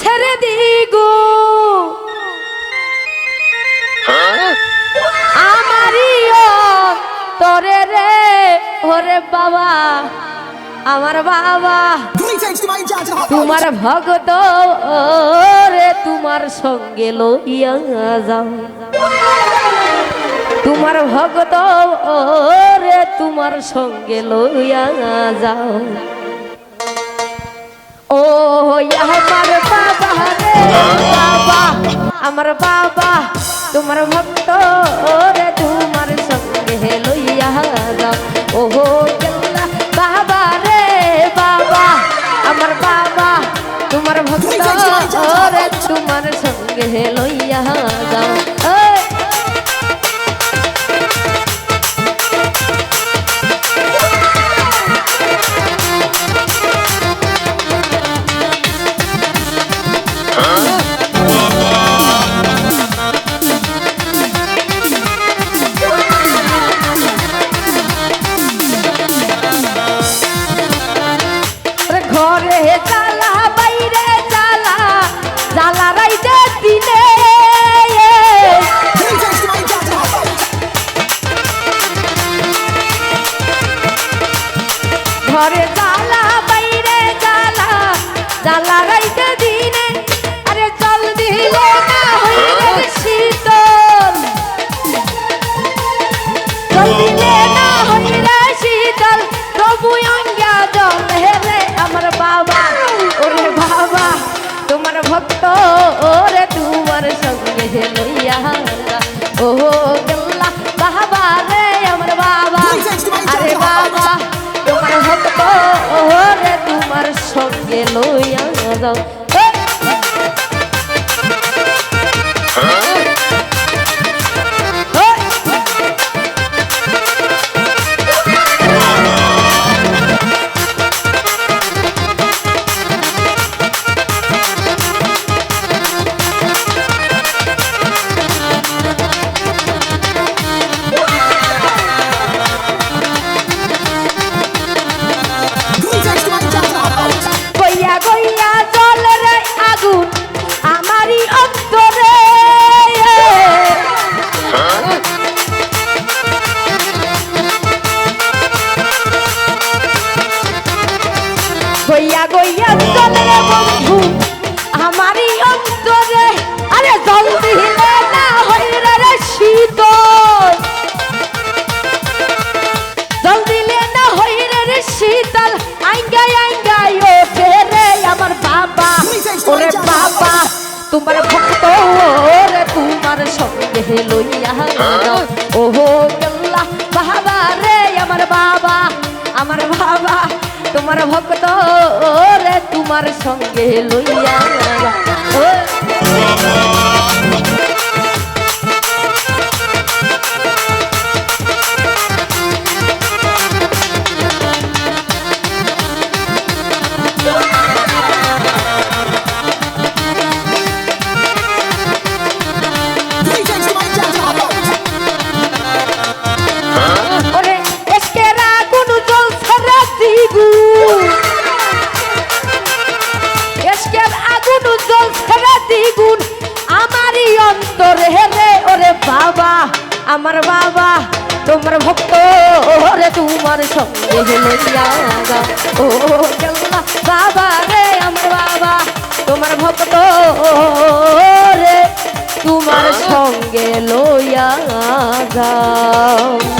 ছেড়ে দিই গো আমারিও তরে রে ওরে বাবা আমার বাবা। তোমার ভগত রে তোমার সঙ্গে লইয়া যাও। তোমার ভগত রে তোমার সঙ্গে লইয়া যাও। ও ইয়া বাবা, আমার বাবা, তোমার ভক্ত রে, তোমার সঙ্গে লইয়া যাও। ওহো গেল্লা বাবা রে, বাবা, আমার বাবা, তোমার ভক্ত রে, তোমার সঙ্গে লইয়া জ্বালা রাইতে দিনে আরে জল দিলে না হইলে শীতল। প্রভু সঙ্গে লইয়া যাও। তোমার ভক্ত তোমার সঙ্গে লইয়া ওহো গল্লা বাবা রে আমার বাবা আমার বাবা, তোমার ভক্ত রে তোমার সঙ্গে লইয়া ও আগুন জল ছাড়া দ্বিগুণ? আমারই অন্তর হেরে ওরে বাবা, আমার বাবা, তোমার ভক্ত, ওরে তোমার সঙ্গে হেলে ও বাবা রে, আমার বাবা, তোমার ভক্ত রে তোমার সঙ্গে লইয়া যাও